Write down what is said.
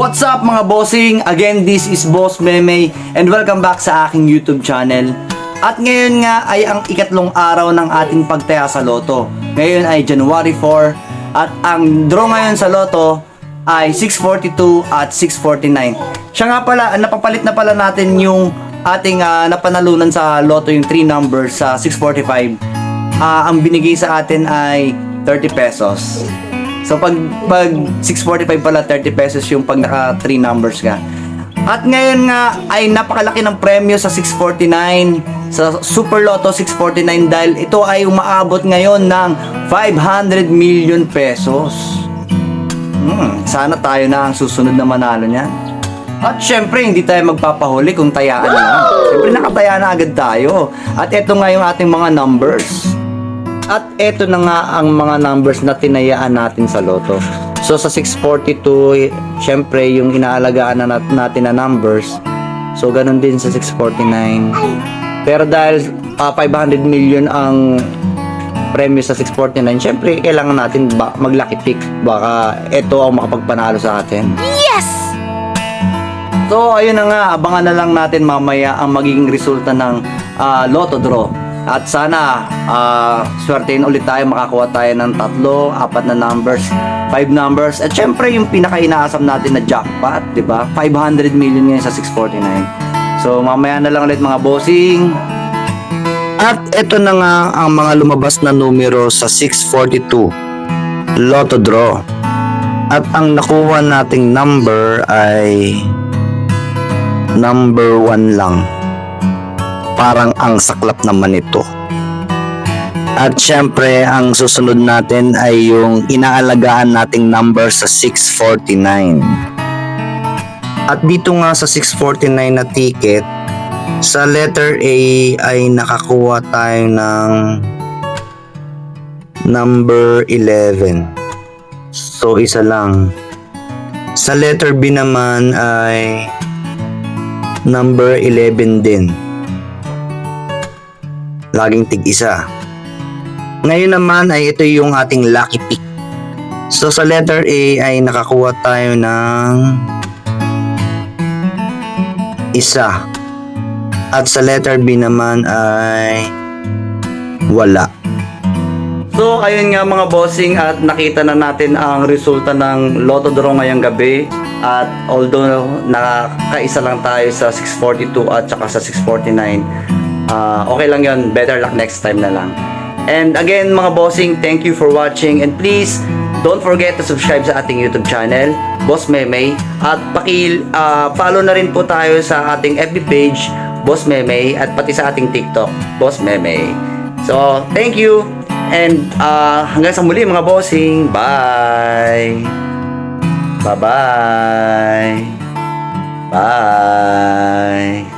What's up mga bossing? Again, this is Boss Meme and welcome back sa aking YouTube channel. At ngayon nga ay ang ikatlong araw ng ating pagtaya sa loto. Ngayon ay January 4 at ang draw ngayon sa loto ay 642 at 649. Siya nga pala, napapalit na pala natin yung ating ah, napanalunan sa loto yung 3 numbers sa 645. Ah, ang binigay sa atin ay 30 pesos. So pag pag 645 pala 30 pesos yung pag naka 3 numbers ka. At ngayon nga ay napakalaki ng premyo sa 649 sa Super Lotto 649 dahil ito ay umaabot ngayon ng 500 million pesos. Hmm, sana tayo na ang susunod na manalo niyan. At syempre, hindi tayo magpapahuli kung tayaan na. Syempre, nakataya na agad tayo. At ito nga yung ating mga numbers. At eto na nga ang mga numbers na tinayaan natin sa loto. So sa 642, syempre yung inaalagaan na nat- natin na numbers. So ganun din sa 649. Pero dahil ah, 500 million ang premyo sa 649, syempre kailangan natin ba mag-lucky pick. Baka ito ang makapagpanalo sa atin. So, ayun na nga, abangan na lang natin mamaya ang magiging resulta ng ah, Lotto Draw. At sana, uh, swertein ulit tayo, makakuha tayo ng tatlo, apat na numbers, five numbers. At syempre, yung pinaka-inaasam natin na jackpot, di ba? 500 million ngayon sa 649. So, mamaya na lang ulit mga bossing. At ito na nga ang mga lumabas na numero sa 642 Lotto Draw. At ang nakuha nating number ay number 1 lang. Parang ang saklap naman ito. At syempre, ang susunod natin ay yung inaalagaan nating number sa 649. At dito nga sa 649 na ticket, sa letter A ay nakakuha tayo ng number 11. So, isa lang. Sa letter B naman ay number 11 din. Laging tig isa. Ngayon naman ay ito yung ating lucky pick. So sa letter A ay nakakuha tayo ng isa. At sa letter B naman ay wala. So, ayun nga mga bossing at nakita na natin ang resulta ng Lotto Draw ngayong gabi. At although nakakaisa lang tayo sa 642 at saka sa 649, ah, okay lang yon Better luck next time na lang. And again mga bossing, thank you for watching and please don't forget to subscribe sa ating YouTube channel, Boss Meme. At paki ah, follow na rin po tayo sa ating FB page, Boss Meme at pati sa ating TikTok, Boss Meme. So, thank you. And ah, hanggang sa muli mga bossing. Bye. Bye-bye. Bye.